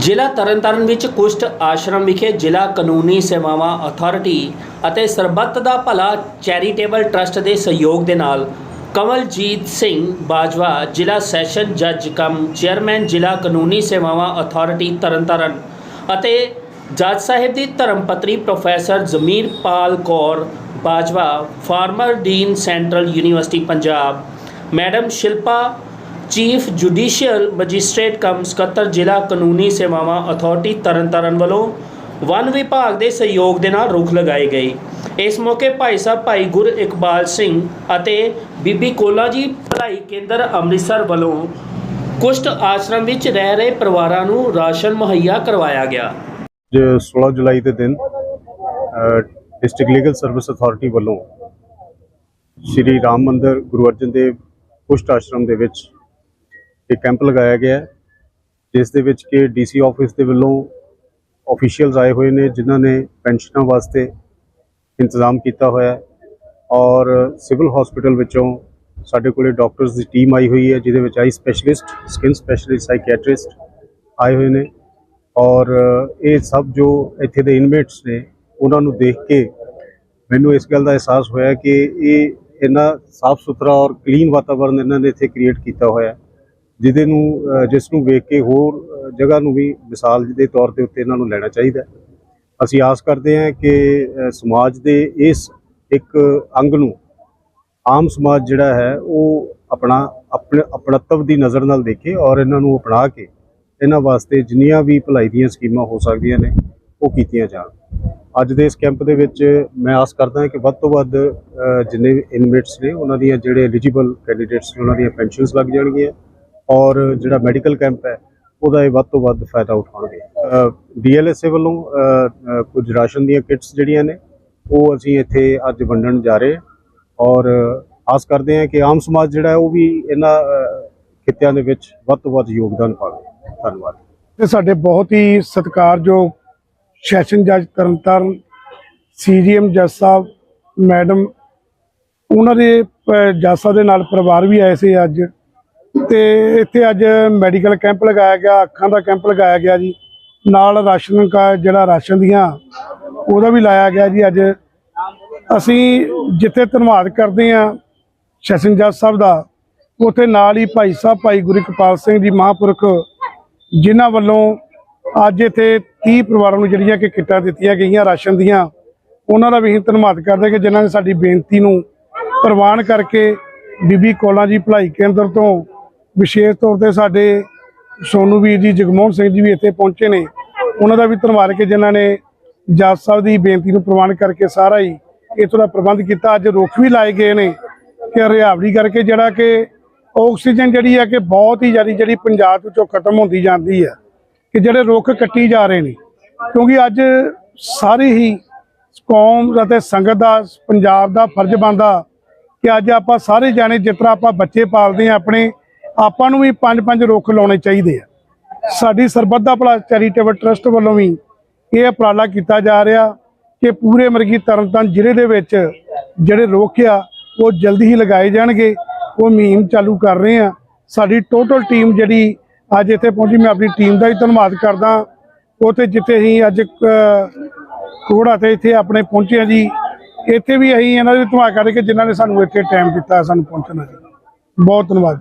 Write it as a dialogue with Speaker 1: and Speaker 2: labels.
Speaker 1: ਜ਼ਿਲ੍ਹਾ ਤਰਨਤਾਰਨ ਵਿੱਚ ਕੁਸ਼ਟ ਆਸ਼ਰਮ ਵਿਖੇ ਜ਼ਿਲ੍ਹਾ ਕਾਨੂੰਨੀ ਸੇਵਾਵਾਂ ਅਥਾਰਟੀ ਅਤੇ ਸਰਬੱਤ ਦਾ ਭਲਾ ਚੈਰੀਟੇਬਲ ਟਰਸਟ ਦੇ ਸਹਿਯੋਗ ਦੇ ਨਾਲ ਕਮਲਜੀਤ ਸਿੰਘ ਬਾਜਵਾ ਜ਼ਿਲ੍ਹਾ ਸੈਸ਼ਨ ਜੱਜ ਕਮ ਚੇਅਰਮੈਨ ਜ਼ਿਲ੍ਹਾ ਕਾਨੂੰਨੀ ਸੇਵਾਵਾਂ ਅਥਾਰਟੀ ਤਰਨਤਾਰਨ ਅਤੇ ਜੱਜ ਸਾਹਿਬ ਦੀ ਧਰਮਪਤਨੀ professor Zamir Pal Kaur Bajwa former dean central university Punjab madam Shilpa chief judicial magistrate cum ਸਕੱਤਰ ਜ਼ਿਲ੍ਹਾ ਕਾਨੂੰਨੀ ਸੇਵਾਵਾਂ ਅਥਾਰਟੀ ਤਰਨਤਾਰਨ ਵੱਲੋਂ ਵਨ ਵਿਭਾਗ ਦੇ ਸਹਿਯੋਗ ਦੇ ਨਾਲ ਰੁੱਖ ਲਗਾਏ ਗਏ। ਇਸ ਮੌਕੇ ਭਾਈ ਸਾਹਿਬ ਭਾਈ ਗੁਰ ਇਕਬਾਲ ਸਿੰਘ ਅਤੇ ਬੀਬੀ ਕੋਲਾ ਜੀ ਭਲਾਈ ਕੇਂਦਰ ਅੰਮ੍ਰਿਤਸਰ ਵੱਲੋਂ ਕੁਸ਼ਟ ਆਸ਼ਰਮ ਵਿੱਚ ਰਹਿ ਰਹੇ ਪਰਿਵਾਰਾਂ ਨੂੰ ਰਾਸ਼ਨ ਮੁਹੱਈਆ ਕਰਵਾਇਆ ਗਿਆ।
Speaker 2: ਅੱਜ 16 ਜੁਲਾਈ ਦੇ ਦਿਨ ਡਿਸਟ੍ਰਿਕਟ ਲੀਗਲ ਸਰਵਿਸ ਅਥਾਰਟੀ ਵੱਲੋਂ ਸ਼੍ਰੀ ਰਾਮ ਮੰਦਿਰ ਗੁਰੂ ਅਰਜਨ ਦੇਵ ਕੁਸ਼ਟ ਆਸ਼ਰਮ ਦੇ ਵਿੱਚ ਇੱਕ ਕੈਂਪ ਲਗਾਇਆ ਗਿਆ ਜਿਸ ਦੇ ਵਿੱਚ ਕਿ ਡੀਸੀ ਆਫਿਸ ਦੇ ਵੱਲੋਂ ਅਫੀਸ਼ੀਅਲਸ ਆਏ ਹੋਏ ਨੇ, ਜਿਨ੍ਹਾਂ ਨੇ ਪੈਨਸ਼ਨਾਂ ਵਾਸਤੇ ਇੰਤਜ਼ਾਮ ਕੀਤਾ ਹੋਇਆ ਹੈ ਔਰ ਸਿਵਲ ਹਸਪੀਟਲ ਵਿੱਚੋਂ ਸਾਡੇ ਕੋਲੇ ਡਾਕਟਰਸ ਦੀ ਟੀਮ ਆਈ ਹੋਈ ਹੈ, ਜਿਹਦੇ ਵਿੱਚ eye specialist, skin specialist psychiatrist ਆਏ ਹੋਏ ਨੇ ਔਰ ਇਹ ਸਭ ਜੋ ਇੱਥੇ ਦੇ ਇਨਮੇਟਸ ਨੇ, ਉਹਨਾਂ ਨੂੰ ਦੇਖ ਕੇ ਮੈਨੂੰ ਇਸ ਗੱਲ ਦਾ ਅਹਿਸਾਸ ਹੋਇਆ ਕਿ ਇਹ ਇੰਨਾ ਸਾਫ਼ ਸੁਥਰਾ ਔਰ ਕਲੀਨ ਵਾਤਾਵਰਣ ਇਹਨਾਂ ਨੇ ਇੱਥੇ ਕ੍ਰੀਏਟ ਕੀਤਾ ਹੋਇਆ ਜਿਹਦੇ ਨੂੰ ਜਿਸ ਨੂੰ ਵੇਖ ਕੇ ਹੋਰ ਜਗ੍ਹਾ ਨੂੰ ਵੀ ਮਿਸਾਲ ਦੇ ਤੌਰ ਤੇ ਉੱਤੇ ਇਹਨਾਂ ਨੂੰ ਲੈਣਾ ਚਾਹੀਦਾ ਅਸੀਂ ਆਸ ਕਰਦੇ ਹਾਂ ਕਿ ਸਮਾਜ ਦੇ ਇਸ ਇੱਕ ਅੰਗ ਨੂੰ ਆਮ ਸਮਾਜ ਜਿਹੜਾ ਹੈ, ਉਹ ਆਪਣਾ, ਆਪਣੇ, ਆਪਣਤਵ ਦੀ ਨਜ਼ਰ ਨਾਲ ਦੇਖੇ ਔਰ ਇਹਨਾਂ ਨੂੰ ਅਪਣਾ ਕੇ ਇਹਨਾਂ ਵਾਸਤੇ ਜਿੰਨੀਆਂ ਵੀ ਭਲਾਈ ਦੀਆਂ ਸਕੀਮਾਂ ਹੋ ਸਕਦੀਆਂ ਨੇ, ਉਹ ਕੀਤੀਆਂ ਜਾਣ। ਅੱਜ ਦੇ ਇਸ ਕੈਂਪ ਦੇ ਵਿੱਚ ਮੈਂ ਆਸ ਕਰਦਾ ਕਿ ਵੱਧ ਤੋਂ ਵੱਧ ਜਿੰਨੇ ਵੀ ਇਨਮੇਟਸ ਨੇ, ਉਹਨਾਂ ਦੀਆਂ ਜਿਹੜੇ ਐਲੀਜੀਬਲ ਕੈਂਡੀਡੇਟਸ ਨੇ, ਉਹਨਾਂ ਦੀਆਂ ਪੈਨਸ਼ਨਸ ਲੱਗ ਜਾਣਗੀਆਂ। ਔਰ ਜਿਹੜਾ ਮੈਡੀਕਲ ਕੈਂਪ ਹੈ ਉਹਦਾ ਇਹ ਵੱਧ ਤੋਂ ਵੱਧ ਫਾਇਦਾ ਉਠਾਉਣਗੇ। ਡੀਐਲਐਸਏ ਵੱਲੋਂ ਅ, ਅ, ਕੁਝ ਰਾਸ਼ਨ ਦੀਆਂ ਕਿਟਸ ਜਿਹੜੀਆਂ ਨੇ ਉਹ ਅਸੀਂ ਇੱਥੇ ਅੱਜ ਵੰਡਣ ਜਾ ਰਹੇ ਔਰ ਆਸ ਕਰਦੇ ਹਾਂ ਕਿ ਆਮ ਸਮਾਜ ਜਿਹੜਾ ਹੈ ਉਹ ਵੀ ਇਹਨਾਂ ਖਿੱਤਿਆਂ ਦੇ ਵਿੱਚ ਵੱਧ ਤੋਂ ਵੱਧ ਯੋਗਦਾਨ ਪਾਵੇ। ਧੰਨਵਾਦ।
Speaker 3: ਤੇ ਸਾਡੇ ਬਹੁਤ ਹੀ ਸਤਿਕਾਰਯੋਗ ਸੈਸ਼ਨ ਜੱਜ ਤਰਨਤਾਰਨ ਸੀਜੀਐਮ ਜੱਜ ਸਾਹਿਬ ਮੈਡਮ ਉਹਨਾਂ ਦੇ ਪ- ਜੱਜ ਸਾਹਿਬ ਦੇ ਨਾਲ ਪਰਿਵਾਰ ਵੀ ਆਏ ਸੀ ਅੱਜ। ਤੇ ਇੱਥੇ ਅੱਜ ਮੈਡੀਕਲ ਕੈਂਪ ਲਗਾਇਆ ਗਿਆ, ਅੱਖਾਂ ਦਾ ਕੈਂਪ ਲਗਾਇਆ ਗਿਆ ਜੀ। ਨਾਲ ਰਾਸ਼ਨ ਕਾ, ਜਿਹੜਾ ਰਾਸ਼ਨ ਦੀਆਂ, ਉਹਦਾ ਵੀ ਲਾਇਆ ਗਿਆ ਜੀ ਅੱਜ। ਅਸੀਂ ਜਿੱਥੇ ਧੰਨਵਾਦ ਕਰਦੇ ਹਾਂ ਸੈਸ਼ਨ ਜੱਜ ਸਾਹਿਬ ਦਾ, ਉੱਥੇ ਨਾਲ ਹੀ ਭਾਈ ਸਾਹਿਬ, ਭਾਈ ਗੁਰੂ ਗੁਰਕਿਰਪਾਲ ਸਿੰਘ ਜੀ ਮਹਾਂਪੁਰਖ, ਜਿਨ੍ਹਾਂ ਵੱਲੋਂ ਅੱਜ ਇੱਥੇ 30 ਪਰਿਵਾਰਾਂ ਨੂੰ ਜਿਹੜੀਆਂ ਕਿ ਕਿੱਟਾਂ ਦਿੱਤੀਆਂ ਗਈਆਂ ਰਾਸ਼ਨ ਦੀਆਂ, ਉਹਨਾਂ ਦਾ ਵੀ ਅਸੀਂ ਧੰਨਵਾਦ ਕਰਦੇ ਕਿ ਜਿਨ੍ਹਾਂ ਨੇ ਸਾਡੀ ਬੇਨਤੀ ਨੂੰ ਪ੍ਰਵਾਨ ਕਰਕੇ ਬੀਬੀ ਕੋਲਾਂ ਜੀ ਭਲਾਈ ਕੇਂਦਰ ਤੋਂ ਵਿਸ਼ੇਸ਼ ਤੌਰ ਤੇ ਸਾਡੇ ਸੋਨੂ ਵੀਰ ਜੀ, ਜਗਮੋਹਨ ਸਿੰਘ ਜੀ ਵੀ ਇੱਥੇ ਪਹੁੰਚੇ ਨੇ। ਉਹਨਾਂ ਦਾ ਵੀ ਧੰਨਵਾਦ ਕਿ ਜਿਨ੍ਹਾਂ ਨੇ ਜੱਜ ਸਾਹਿਬ ਦੀ ਬੇਨਤੀ ਨੂੰ ਪ੍ਰਵਾਨ ਕਰਕੇ ਸਾਰਾ ਹੀ ਇੱਥੋਂ ਦਾ ਪ੍ਰਬੰਧ ਕੀਤਾ। ਅੱਜ ਰੁੱਖ ਵੀ ਲਾਏ ਗਏ ਨੇ ਕਿ ਹਰਿਆਵਲੀ ਕਰਕੇ ਜਿਹੜਾ ਕਿ ਆਕਸੀਜਨ ਜਿਹੜੀ ਹੈ ਕਿ ਬਹੁਤ ਹੀ ਜ਼ਿਆਦਾ ਜਿਹੜੀ ਪੰਜਾਬ ਵਿੱਚੋਂ ਖਤਮ ਹੁੰਦੀ ਜਾਂਦੀ ਹੈ ਕਿ ਜਿਹੜੇ ਰੁੱਖ ਕੱਟੀ ਜਾ ਰਹੇ ਨੇ। ਕਿਉਂਕਿ ਅੱਜ ਸਾਰੀ ਹੀ ਕੌਮ ਅਤੇ ਸੰਗਤ ਦਾ, ਪੰਜਾਬ ਦਾ ਫਰਜ਼ ਬਣਦਾ ਕਿ ਅੱਜ ਆਪਾਂ ਸਾਰੇ ਜਾਣੇ ਜਿਸ ਤਰ੍ਹਾਂ ਆਪਾਂ ਬੱਚੇ ਪਾਲਦੇ ਆ ਆਪਣੇ ਆਪਾਂ ਨੂੰ ਵੀ ਪੰਜ ਪੰਜ ਰੁੱਖ ਲਾਉਣੇ ਚਾਹੀਦੇ ਆ। ਸਾਡੀ ਸਰਬੱਤ ਦਾ ਭਲਾ ਚੈਰੀਟੇਬਲ ਟਰਸਟ ਵੱਲੋਂ ਵੀ ਇਹ ਉਪਰਾਲਾ ਕੀਤਾ ਜਾ ਰਿਹਾ ਕਿ ਪੂਰੇ ਮਰਗੀ ਤਰਨਤਾਰਨ ਜ਼ਿਲ੍ਹੇ ਦੇ ਵਿੱਚ ਜਿਹੜੇ ਰੁੱਖ ਆ, ਉਹ ਜਲਦੀ ਹੀ ਲਗਾਏ ਜਾਣਗੇ। ਉਹ ਮੁਹਿੰਮ ਚਾਲੂ ਕਰ ਰਹੇ ਆ। ਸਾਡੀ ਟੋਟਲ ਟੀਮ ਜਿਹੜੀ ਅੱਜ ਇੱਥੇ ਪਹੁੰਚੀ, ਮੈਂ ਆਪਣੀ ਟੀਮ ਦਾ ਵੀ ਧੰਨਵਾਦ ਕਰਦਾ। ਉੱਥੇ ਜਿੱਥੇ ਅਸੀਂ ਅੱਜ ਕੋੜਾ ਤੇ ਇੱਥੇ ਆਪਣੇ ਪਹੁੰਚੇ ਆ ਜੀ। ਇੱਥੇ ਵੀ ਅਸੀਂ ਇਹਨਾਂ ਦੇ ਧੰਨਵਾਦ ਕਰਦੇ ਕਿ ਜਿਨ੍ਹਾਂ ਨੇ ਸਾਨੂੰ ਇੱਥੇ ਟਾਈਮ ਦਿੱਤਾ, ਸਾਨੂੰ ਪਹੁੰਚਣਾ ਦਾ ਬਹੁਤ ਧੰਨਵਾਦ।